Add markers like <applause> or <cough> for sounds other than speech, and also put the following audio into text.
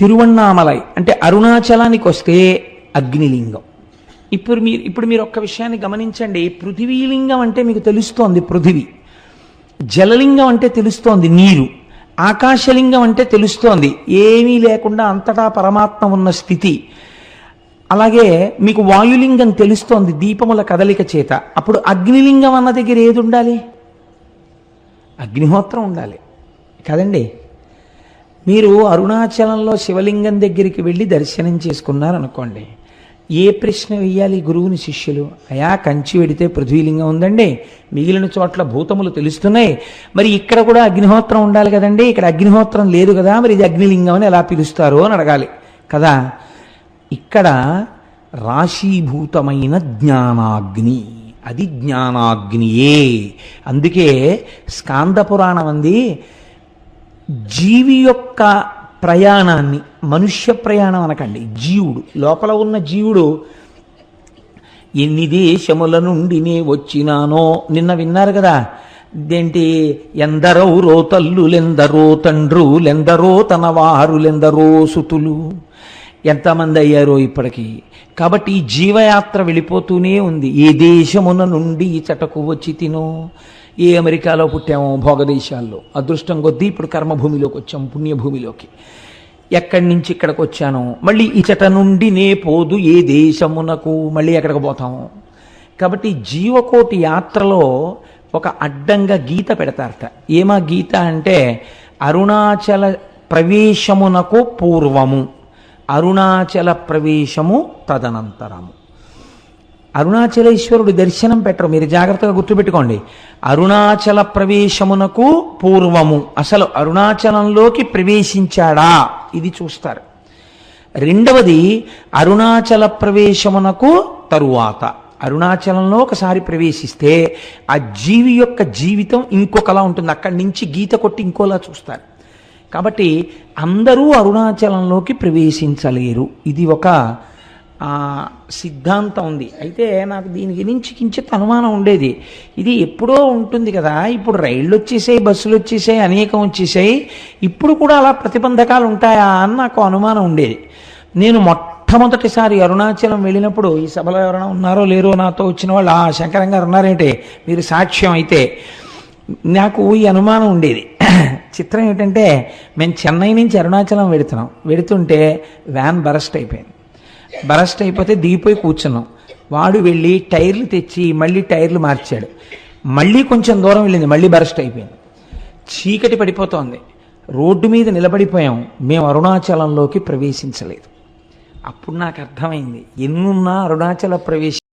తిరువన్నామలై అంటే అరుణాచలానికి వస్తే అగ్నిలింగం. ఇప్పుడు మీరు ఇప్పుడు మీరు ఒక్క విషయాన్ని గమనించండి. పృథివీలింగం అంటే మీకు తెలుస్తోంది పృథివీ. జలలింగం అంటే తెలుస్తోంది నీరు. ఆకాశలింగం అంటే తెలుస్తోంది. ఏమీ లేకుండా అంతటా పరమాత్మ ఉన్న స్థితి. అలాగే మీకు వాయులింగం తెలుస్తోంది దీపముల కదలిక చేత. అప్పుడు అగ్నిలింగం అన్న దగ్గర ఏది ఉండాలి? అగ్నిహోత్రం ఉండాలి. కదండి? మీరు అరుణాచలంలో శివలింగం దగ్గరికి వెళ్ళి దర్శనం చేసుకున్నారనుకోండి ఏ ప్రశ్న వేయాలి గురువుని శిష్యులు? అయా కంచి వెడితే పృథ్వీలింగం ఉందండి. మిగిలిన చోట్ల భూతములు తెలుస్తున్నాయి. మరి ఇక్కడ కూడా అగ్నిహోత్రం ఉండాలి కదండి. ఇక్కడ అగ్నిహోత్రం లేదు కదా మరి ఇది అగ్నిలింగం అని ఎలా పిలుస్తారు అని అడగాలి. కదా? ఇక్కడ రాశీభూతమైన జ్ఞానాగ్ని. అది జ్ఞానాగ్నియే. అందుకే స్కాంద పురాణం అంది జీవి యొక్క ప్రయాణాన్ని మనుష్య ప్రయాణం అనకండి జీవుడు లోపల ఉన్న జీవుడు ఎన్ని దేశముల నుండి నే వచ్చినానో నిన్న విన్నారు కదా. ఇదేంటి? ఎందరో రో తల్లులెందరో తండ్రులెందరో తన వారులెందరో సుతులు. ఎంతమంది అయ్యారో ఇప్పటికీ. కాబట్టి ఈ జీవయాత్ర వెళ్ళిపోతూనే ఉంది. ఏ దేశమున నుండి ఈ చటకు వచ్చి తినో? ఏ అమెరికాలో పుట్టామో భోగదేశాల్లో. అదృష్టం కొద్దీ ఇప్పుడు కర్మభూమిలోకి వచ్చాం పుణ్యభూమిలోకి. ఎక్కడి నుంచి ఇక్కడికి వచ్చానో మళ్ళీ ఇచట నుండి నే పోదు ఏ దేశమునకు మళ్ళీ ఎక్కడికి పోతాము కాబట్టి జీవకోటి యాత్రలో ఒక అడ్డంగా గీత పెడతారట. ఏమా గీత అంటే అరుణాచల ప్రవేశమునకు పూర్వము అరుణాచల ప్రవేశము తదనంతరము. అరుణాచలేశ్వరుడు దర్శనం పెట్టరు. మీరు జాగ్రత్తగా గుర్తుపెట్టుకోండి. అరుణాచల ప్రవేశమునకు పూర్వము. అసలు అరుణాచలంలోకి ప్రవేశించాడా? ఇది చూస్తారు. రెండవది అరుణాచల ప్రవేశమునకు తరువాత. అరుణాచలంలో ఒకసారి ప్రవేశిస్తే ఆ జీవి యొక్క జీవితం ఇంకొకలా ఉంటుంది. అక్కడి నుంచి గీత కొట్టి ఇంకోలా చూస్తారు. కాబట్టి అందరూ అరుణాచలంలోకి ప్రవేశించలేరు. ఇది ఒక సిద్ధాంతం ఉంది. అయితే నాకు దీని గురించి కించిత్ అనుమానం ఉండేది. ఇది ఎప్పుడో ఉంటుంది కదా ఇప్పుడు రైళ్ళు వచ్చేసాయి బస్సులు వచ్చేసాయి అనేకం వచ్చేసాయి. ఇప్పుడు కూడా అలా ప్రతిబంధకాలు ఉంటాయా అని నాకు అనుమానం ఉండేది. నేను మొట్టమొదటిసారి అరుణాచలం వెళ్ళినప్పుడు ఈ సభలో ఎవరైనా ఉన్నారో లేరో నాతో వచ్చిన వాళ్ళు ఆ శంకరం గారు ఉన్నారేంటి? మీరు సాక్ష్యం అయితే. నాకు ఈ అనుమానం ఉండేది. <clears throat> చిత్రం ఏంటంటే మేము చెన్నై నుంచి అరుణాచలం వెడుతున్నాం వెడుతుంటే వ్యాన్ బరస్ట్ అయిపోయింది. బరస్ట్ అయిపోతే దిగిపోయి కూర్చున్నాం. వాడు వెళ్ళి టైర్లు తెచ్చి మళ్ళీ టైర్లు మార్చాడు. మళ్ళీ కొంచెం దూరం వెళ్ళింది మళ్ళీ బరస్ట్ అయిపోయింది. చీకటి పడిపోతోంది. రోడ్డు మీద నిలబడిపోయాం. మేము అరుణాచలంలోకి ప్రవేశించలేదు. అప్పుడు నాకు అర్థమైంది ఎన్నున్నా అరుణాచల ప్రవేశం